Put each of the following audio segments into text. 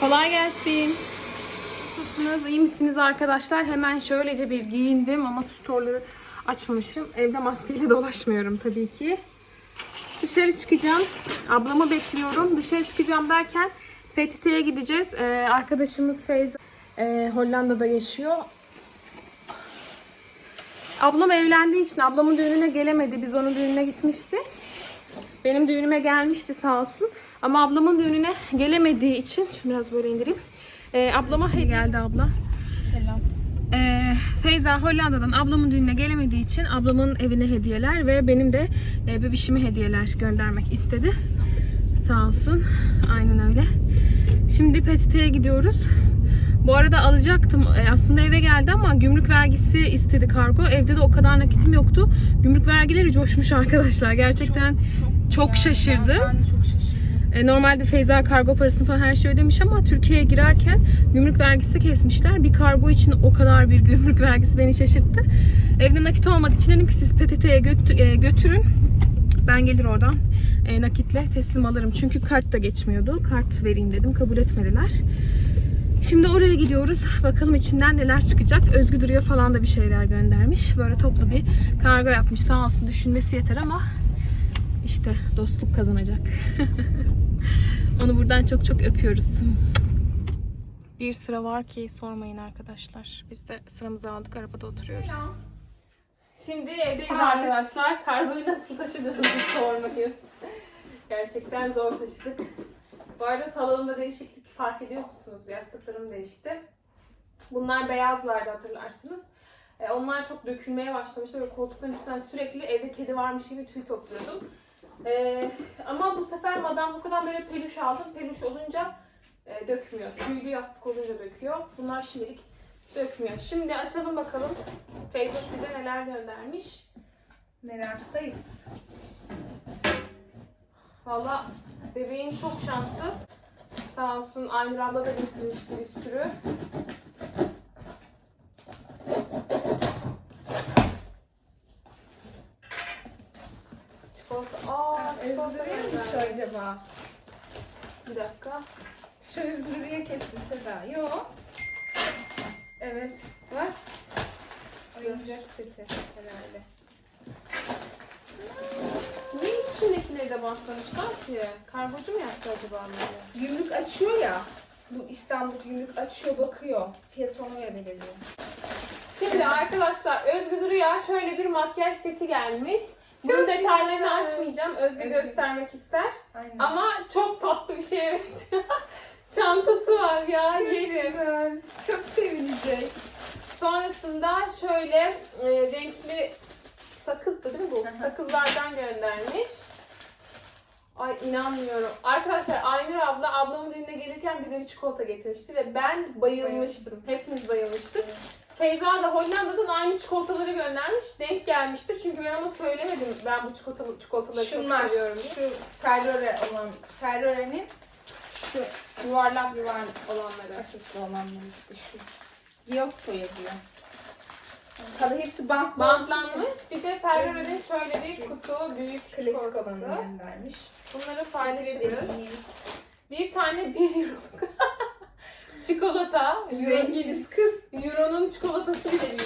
Kolay gelsin. Nasılsınız? İyi misiniz arkadaşlar? Hemen şöylece bir giyindim ama storeları açmamışım. Evde maskeyle dolaşmıyorum tabii ki. Dışarı çıkacağım. Ablamı bekliyorum. Dışarı çıkacağım derken PTT'ye gideceğiz. Ee, arkadaşımız Feyza e, Hollanda'da yaşıyor. Ablam evlendiği için ablamın düğününe gelemedi. Biz onun düğününe gitmiştik. Benim düğünüme gelmişti sağ olsun. Ama ablamın düğününe gelemediği için, şunu biraz böyle indireyim. Ee, ablama hediye geldi abla. Selam. Ee, Feyza Hollanda'dan ablamın düğününe gelemediği için ablamın evine hediyeler ve benim de e, bebişime hediyeler göndermek istedi. Sağ olsun. Aynen öyle. Şimdi PTT'ye gidiyoruz. Bu arada alacaktım. E, Aslında eve geldi ama gümrük vergisi istedi kargo. Evde de o kadar nakitim yoktu. Gümrük vergileri coşmuş arkadaşlar. Gerçekten çok, şaşırdım. Ben, ben de çok şaşırdım. E, Normalde Feyza kargo parasını falan her şey ödemiş ama Türkiye'ye girerken gümrük vergisi kesmişler. Bir kargo için o kadar bir gümrük vergisi beni şaşırttı. Evde nakit olmadığı için dedim ki siz PTT'ye götü- e, götürün. Ben gelir oradan e, nakitle teslim alırım. Çünkü kart da geçmiyordu. Kart vereyim dedim. Kabul etmediler. Şimdi oraya gidiyoruz. Bakalım içinden neler çıkacak. Özgü Duru'ya falan da bir şeyler göndermiş. Böyle toplu bir kargo yapmış. Sağ olsun düşünmesi yeter ama işte dostluk kazanacak. Onu buradan çok çok öpüyoruz. Bir sıra var ki sormayın arkadaşlar. Biz de sıramızı aldık arabada oturuyoruz. Şimdi evdeyiz arkadaşlar. Kargoyu nasıl taşıdığımızı sormayın. Gerçekten zor taşıdık. Bu arada salonumda değişiklik fark ediyor musunuz? Yastıklarım değişti. Bunlar beyazlardı hatırlarsınız. E, onlar çok dökülmeye başlamıştı. Böyle koltukların üstünden sürekli evde kedi varmış gibi tüy topluyordum. E, ama bu sefer Madame Buka'dan böyle peluş aldım. Peluş olunca e, dökmüyor. Tüylü yastık olunca döküyor. Bunlar şimdilik dökmüyor. Şimdi açalım bakalım. Feyzoş bize neler göndermiş. Meraktayız. Valla bebeğim çok şanslı. Sağ olsun Aynur abla da getirmişti bir sürü. Çikolata. Aa, çikolata Özgür'e mi Bir dakika. Şu Özgür'e kesin Seda. Yok. Evet. Bak. Oyuncak seti herhalde. Niye içindekileri de bantlamışlar ki? Kargocu mu yaptı acaba onları? Gümrük açıyor ya. Bu İstanbul gümrük açıyor bakıyor. Fiyatı ona göre belirliyor. Şimdi arkadaşlar Özgü Duru'ya şöyle bir makyaj seti gelmiş. Bunun detaylarını güzel. açmayacağım. Özgü Özgü. göstermek ister. Aynen. Ama çok tatlı bir şeye benziyor. Çantası var ya Çok yerim. güzel. Çok sevinecek. Sonrasında şöyle e, renkli sakızdı değil mi bu? Sakızlardan göndermiş. Ay inanmıyorum. Arkadaşlar Aynur abla ablamın düğününe gelirken bize bir çikolata getirmişti ve ben bayılmıştım. Hepimiz bayılmıştık. Feyza da Hollanda'dan aynı çikolataları göndermiş. Denk gelmiştir. Çünkü ben ama söylemedim ben bu çikolata, çikolataları Şunlar. çok seviyorum diye. Şu Ferrore olan Ferrore'nin şu Yuvarlak yuvarlak olanları. Açıklı olanlar işte şu. Giotto yazıyor. Tabii hepsi bantlı Bantlanmış. Bir de Ferraro'nun şöyle bir kutu büyük Klasik çikolatası. olanı göndermiş. Bunları paylaşırız. Bir tane 1 euroluk çikolata. Zenginiz kız. Euro'nun çikolatası bile.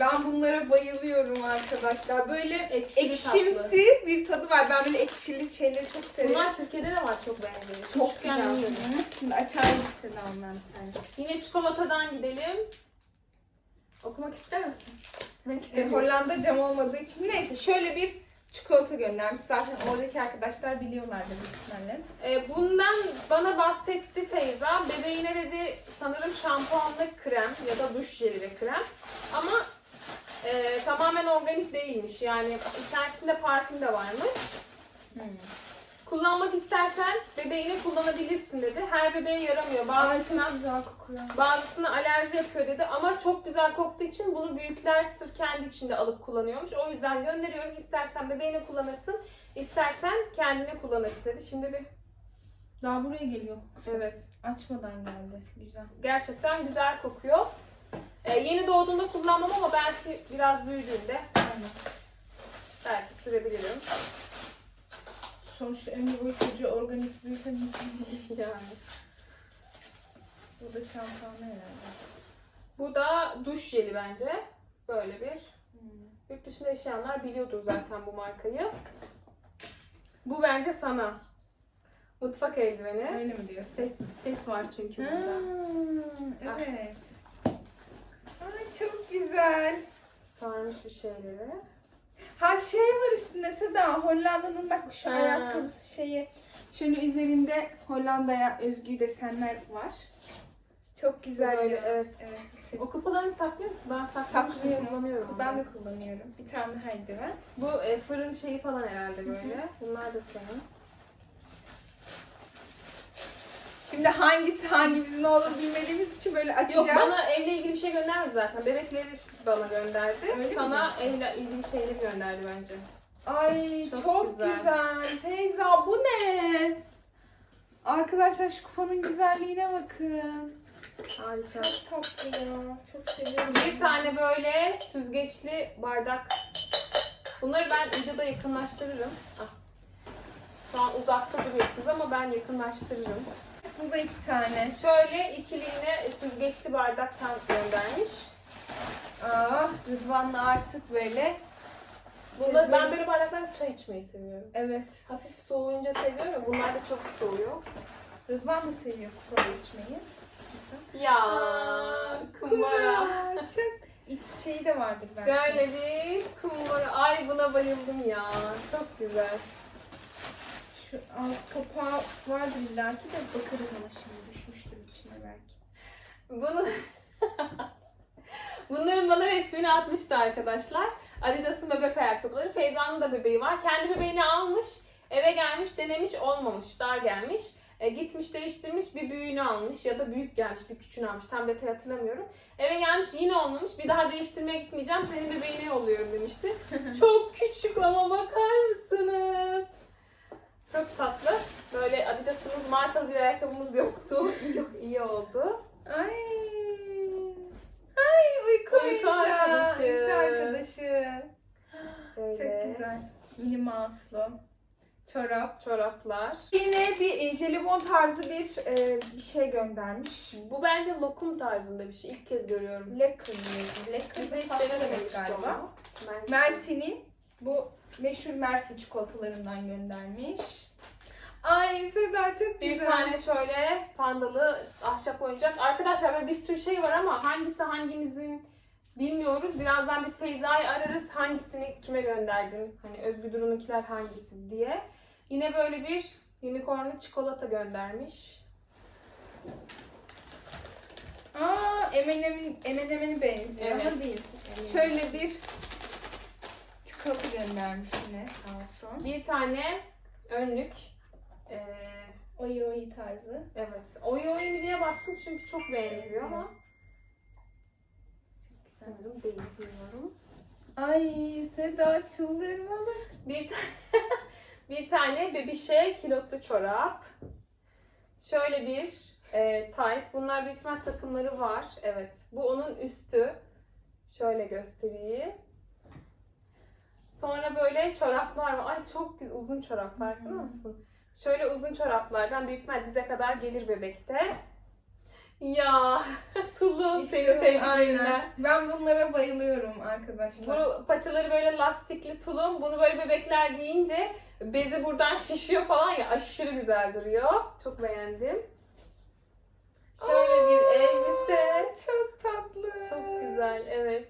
Ben bunlara bayılıyorum arkadaşlar. Böyle Ekşili ekşimsi bir tadı var. Ben böyle ekşili şeyleri çok severim. Bunlar Türkiye'de de var çok beğendiğim. çok yiyordum. Şimdi açar mısın tane? Yine çikolatadan gidelim. Okumak ister misin? Ben E. Hollanda cam olmadığı için neyse şöyle bir çikolata göndermiş. Zaten oradaki arkadaşlar biliyorlardı büyük ihtimalle. Ee, bundan bana bahsetti Feyza. Bebeğine dedi sanırım şampuanlı krem ya da duş jeli ve krem. Ama e, tamamen organik değilmiş. Yani içerisinde parfüm de varmış. Kullanmak istersen bebeğine kullanabilirsin dedi. Her bebeğe yaramıyor. Bazısına güzel kokuyor. bazısına alerji yapıyor dedi. Ama çok güzel koktuğu için bunu büyükler sırf kendi içinde alıp kullanıyormuş. O yüzden gönderiyorum. İstersen bebeğine kullanırsın. istersen kendine kullanırsın dedi. Şimdi bir Daha buraya geliyor. evet. Açmadan geldi. Güzel. Gerçekten güzel kokuyor. Ee, yeni doğduğunda kullanmam ama belki biraz büyüdüğünde Aynen. belki sürebilirim. Sonuçta ömür boyu çocuğu organik büyüten Yani. Bu da şampuanı herhalde. Bu da duş jeli bence. Böyle bir. Hmm. Yurt dışında yaşayanlar biliyordur zaten bu markayı. Bu bence sana. Mutfak eldiveni. Öyle mi diyorsun? Set, set var çünkü Ha, burada. evet. Ay çok güzel. Sarmış bir şeyleri. Ha şey var üstünde Seda. Hollanda'nın bak şu Ha. ayakkabısı şeyi. Şöyle üzerinde Hollanda'ya özgü desenler var. Çok güzel. Bir- evet. evet. O kupalarını saklıyor musun? Ben saklamıştım Saklıyorum. kullanıyorum. Ben de kullanıyorum. Bir tane daha eldiven. Bu e, fırın şeyi falan herhalde böyle. Bunlar da senin. Şimdi hangisi hangimizin olduğunu bilmediğimiz için böyle açacağız. Yok bana evle ilgili bir şey göndermedi zaten. Bebekleri bana gönderdi. Öyle mi Sana evle ilgili şeyleri gönderdi bence. Ay çok, Çok güzel. güzel. Feyza bu ne? Arkadaşlar şu kupanın güzelliğine bakın. Harika. Çok tatlı ya. Çok seviyorum. Bir tane böyle süzgeçli bardak. Bunları ben videoda yakınlaştırırım. Ah. Şu an uzakta duruyorsunuz ama ben yakınlaştırırım. Bu da iki tane. Şöyle ikiliğine süzgeçli bardaktan göndermiş. Aa, Rıdvan'la artık böyle. Bunda ben böyle bardaklarla çay içmeyi seviyorum. Evet. Hafif soğuyunca seviyorum. Bunlar da çok soğuyor. Rıdvan da seviyor kupalı içmeyi. Ya kumbara. kumbara. Çok iç şeyi de vardır belki. Böyle bir kumbara. Ay buna bayıldım ya. Çok güzel. Şu alt kapağı vardır illaki de bakarız ona şimdi düşmüştür içine belki. Bunu Bunların bana resmini atmıştı arkadaşlar. Adidas'ın bebek ayakkabıları. Feyza'nın da bebeği var. Kendi bebeğini almış. Eve gelmiş, denemiş, olmamış. Dar gelmiş. E, gitmiş, değiştirmiş, bir büyüğünü almış ya da büyük gelmiş, bir küçüğünü almış. Tam detay hatırlamıyorum. Eve gelmiş, yine olmamış. Bir daha değiştirmeye gitmeyeceğim. Senin bebeğine yolluyorum demişti. Çok küçük ama bakar mısınız? Çok tatlı. Böyle Adidas'ımız markalı bir ayakkabımız yoktu. Yok, iyi oldu. Ay. Ay uyku, Uyku arkadaşı. Uyku arkadaşı. Böyle Çok güzel. Mini mouse'lu. Çorap. Çoraplar. Yine bir e, jelibon tarzı bir e, bir şey göndermiş. Bu bence lokum tarzında bir şey. İlk kez görüyorum. Lecker Bize da hiç denememiştim galiba. Mersin'in bu meşhur Mersin çikolatalarından göndermiş. Ay Seda çok Bir güzel. tane şöyle pandalı ahşap oyuncak. Arkadaşlar böyle bir sürü şey var ama hangisi hangimizin bilmiyoruz. Birazdan biz Feyza'yı ararız. Hangisini kime gönderdin? Hani Özgü Duru'nunkiler hangisi diye. Yine böyle bir unicornlu çikolata göndermiş. Aa M&M'in M&M'ine benziyor ama Evet. değil. Şöyle bir çikolata göndermiş yine sağ olsun. Bir tane önlük. Ee, Oy oy tarzı. evet. Oy oy mu diye baktım çünkü çok benziyor ama sanırım değil bilmiyorum. Ay Seda çıldırmalı. Bir, ta- bir tane bebişe kilotlu çorap. Şöyle bir e, tight. Bunlar büyük ihtimal takımları var. Evet. Bu onun üstü. Şöyle göstereyim. Sonra böyle çoraplar var. Ay çok güzel. Uzun çorap farkında mısın? Şöyle uzun çoraplardan büyük ihtimal dize kadar gelir bebekte. Ya tulum İşte sevdiğimden. aynen. Ben bunlara bayılıyorum arkadaşlar. Bu paçaları böyle lastikli tulum. Bunu böyle bebekler giyince bezi buradan şişiyor falan ya aşırı güzel duruyor. Çok beğendim. Şöyle bir Aa, elbise. Çok tatlı. Çok güzel evet.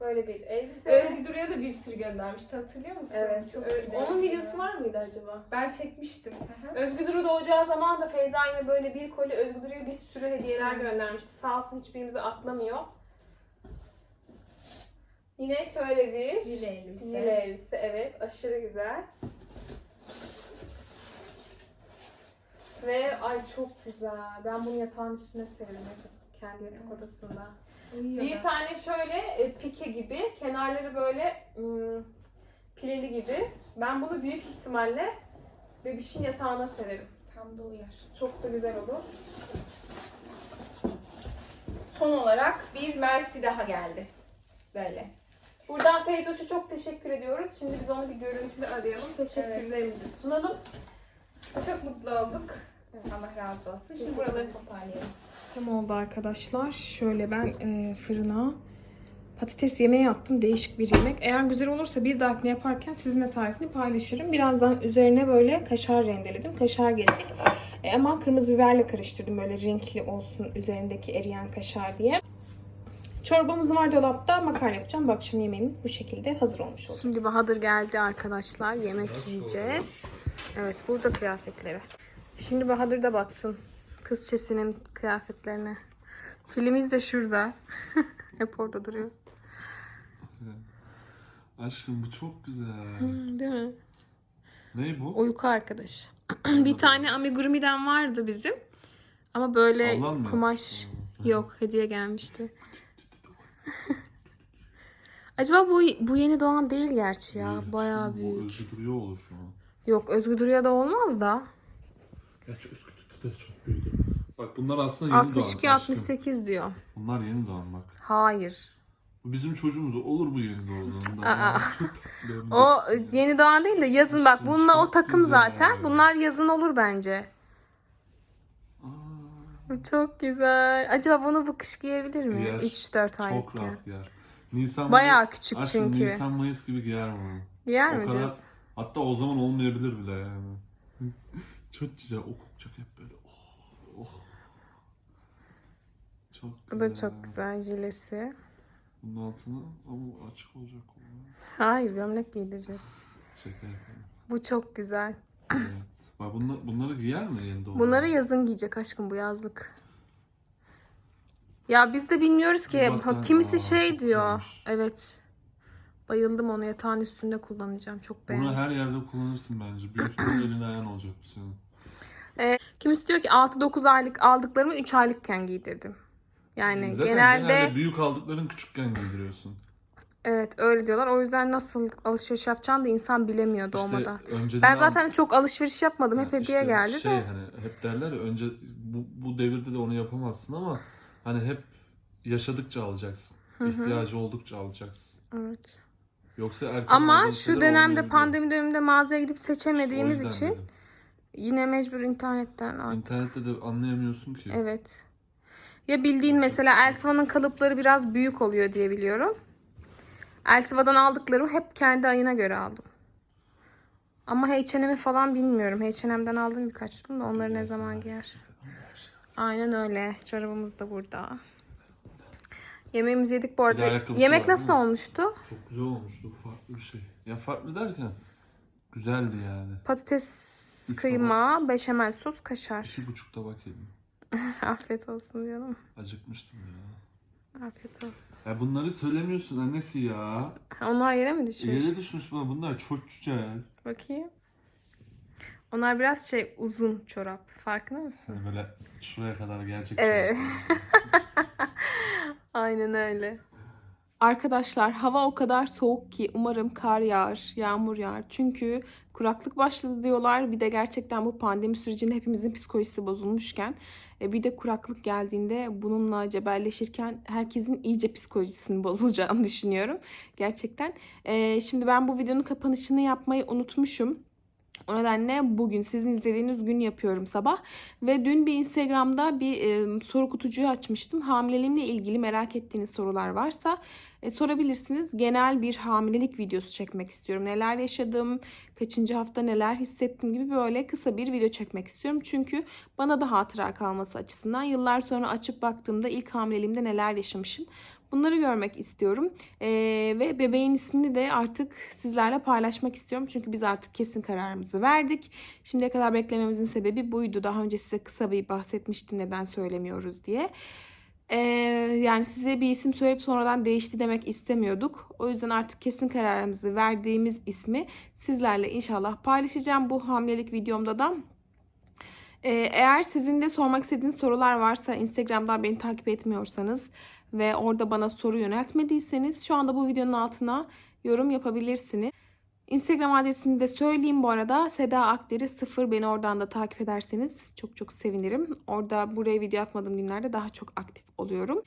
Böyle bir elbise. Özgü Duru'ya da bir sürü göndermişti hatırlıyor musun? Evet. Çok Ö- güzel. Onun videosu var mıydı acaba? Ben çekmiştim. Hı hı. Özgü Duru doğacağı zaman da Feyza yine böyle bir koli Özgü Duru'ya bir sürü hediyeler göndermişti. Sağ olsun hiçbirimizi atlamıyor. Yine şöyle bir Jile elbise. Jile elbise evet aşırı güzel. Ve ay çok güzel. Ben bunu yatağın üstüne sererim kendi yatak odasında. Uyuyor Bir tane şöyle e, pike gibi, kenarları böyle ım, pileli gibi. Ben bunu büyük ihtimalle bebişin yatağına sererim. Tam da uyar. Çok da güzel olur. Son olarak bir Mersi daha geldi. Böyle. Buradan Feyzoş'a çok teşekkür ediyoruz. Şimdi biz onu bir görüntülü arayalım. Teşekkürlerimizi sunalım. Çok mutlu olduk. Allah razı olsun. Şimdi buraları toparlayalım. Akşam oldu arkadaşlar. Şöyle ben e, fırına patates yemeği attım. Değişik bir yemek. Eğer güzel olursa bir dahakine yaparken sizinle tarifini paylaşırım. Birazdan üzerine böyle kaşar rendeledim. Kaşar gelecek. E, ama kırmızı biberle karıştırdım. Böyle renkli olsun üzerindeki eriyen kaşar diye. Çorbamız var dolapta. Makarna yapacağım. Bu akşam yemeğimiz bu şekilde hazır olmuş oldu. Şimdi Bahadır geldi arkadaşlar. Yemek yiyeceğiz. Evet burada kıyafetleri. Şimdi Bahadır da baksın. Kız çesinin kıyafetlerine. Filimiz de şurada. Hep orada duruyor. Aşkım bu çok güzel. Değil mi? Ne bu? Uyku arkadaş. bir tane amigurumi'den vardı bizim. Ama böyle mı kumaş yok hediye gelmişti. Acaba bu bu yeni doğan değil gerçi ya. Bayağı Bu büyük. özgü duruyor olur şu an. Yok Özgür Duru'ya da olmaz da. Gerçi özgü da çok büyüdü. Bak bunlar aslında yeni doğan. 62 aşkım. 68 diyor. Bunlar yeni doğan bak. Hayır. Bu bizim çocuğumuz olur bu yeni doğduğunda. Çok. O yeni doğan değil de yazın bak. Bununla o Çok takım zaten. Bunlar yazın olur bence. Aa, Bu çok güzel. Acaba bunu bu kış giyebilir mi? Giyer. 3-4 çok aylıkken. rahat giyer. Nisan Bayağı küçük Aşkım çünkü. Nisan Mayıs gibi giyer bunu. Giyer O mi kadar. diyorsun? Hatta o zaman olmayabilir bile yani. çok güzel. O kokacak hep böyle. Oh, oh. Çok Bu güzel. da çok güzel jilesi. Bunun altına ama açık olacak. Hayır gömlek giydireceğiz. Şaka yapıyorum. Bu çok güzel. Evet. Bak bunlar, bunları giyer mi yeni doğan? Bunları yazın giyecek aşkım bu yazlık. Ya biz de bilmiyoruz ki. Bak Kimisi Aa, şey diyor. güzelmiş. Evet. Bayıldım onu yatağın üstünde kullanacağım. Çok Bunu beğendim. her yerde kullanırsın bence. Büyük ihtimalle elin ayağın olacak bu senin. Kimisi diyor ki 6-9 aylık aldıklarımı 3 aylıkken giydirdim. Yani Zaten genelde büyük aldıkların küçükken giydiriyorsun. evet öyle diyorlar. O yüzden nasıl alışveriş yapacağını da insan bilemiyor doğmadan. İşte ben al- zaten çok alışveriş yapmadım. Hep Ha, hediye işte geldi şey de. hani hep derler ya önce bu, bu devirde de onu yapamazsın ama hani hep yaşadıkça alacaksın. İhtiyacı oldukça alacaksın. Evet. Yoksa erken Ama şu dönemde pandemi döneminde mağazaya gidip seçemediğimiz için dedim. yine mecbur internetten aldık. İnternette de anlayamıyorsun ki. Evet. Ya bildiğin mesela Elsiva'nın kalıpları biraz büyük oluyor diye biliyorum. Elsiva'dan aldıklarımı hep kendi ayına göre aldım. Ama H&M'i falan bilmiyorum. H&M'den aldım birkaç tane de onları ne zaman giyer. Aynen öyle. Çorabımız da burada. Yemeğimizi yedik bu Bir de arada. ayakkabısı Yemek var, nasıl değil mi? olmuştu? Çok güzel olmuştu. Farklı bir şey. Ya farklı derken güzeldi yani. Patates, Üç kıyma, beşamel sos, kaşar. İki buçuk tabak yedim. Afiyet olsun canım. Acıkmıştım ya. Afiyet olsun. Ya bunları söylemiyorsun annesi ya. Onlar yere mi düşüyor? Yere düşmüş bana bunlar çok güzel. Bakayım. Onlar biraz şey uzun çorap. Farkında mısın? Hani böyle şuraya kadar gelecek. Evet. çorap. Aynen öyle. Arkadaşlar hava o kadar soğuk ki umarım kar yağar, yağmur yağar. Çünkü kuraklık başladı diyorlar. Bir de gerçekten bu pandemi sürecinde hepimizin psikolojisi bozulmuşken e, bir de kuraklık geldiğinde bununla cebelleşirken herkesin iyice psikolojisinin bozulacağını düşünüyorum. Gerçekten. E, Şimdi ben bu videonun kapanışını yapmayı unutmuşum. O nedenle bugün sizin izlediğiniz gün yapıyorum sabah. Ve dün bir Instagram'da bir e, soru kutucuğu açmıştım. Hamileliğimle ilgili merak ettiğiniz sorular varsa e, sorabilirsiniz. Genel bir hamilelik videosu çekmek istiyorum. Neler yaşadım, kaçıncı hafta neler hissettim gibi böyle kısa bir video çekmek istiyorum. Çünkü bana da hatıra kalması açısından yıllar sonra açıp baktığımda ilk hamileliğimde neler yaşamışım. Bunları görmek istiyorum. Ee, ve bebeğin ismini de artık sizlerle paylaşmak istiyorum. Çünkü biz artık kesin kararımızı verdik. Şimdiye kadar beklememizin sebebi buydu. Daha önce size kısa bir bahsetmiştim neden söylemiyoruz diye. Ee, yani size bir isim söyleyip sonradan değişti demek istemiyorduk. O yüzden artık kesin kararımızı verdiğimiz ismi sizlerle inşallah paylaşacağım bu hamilelik videomda da. Ee, eğer sizin de sormak istediğiniz sorular varsa Instagram'dan beni takip etmiyorsanız ve orada bana soru yöneltmediyseniz şu anda bu videonun altına yorum yapabilirsiniz. Instagram adresimi de söyleyeyim bu arada. Seda Akderi 0 beni oradan da takip ederseniz çok çok sevinirim. Orada buraya video atmadığım günlerde daha çok aktif oluyorum.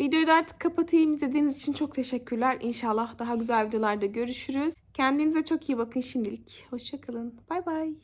Videoyu da artık kapatayım. İzlediğiniz için çok teşekkürler. İnşallah daha güzel videolarda görüşürüz. Kendinize çok iyi bakın şimdilik. Hoşçakalın. Bay bay.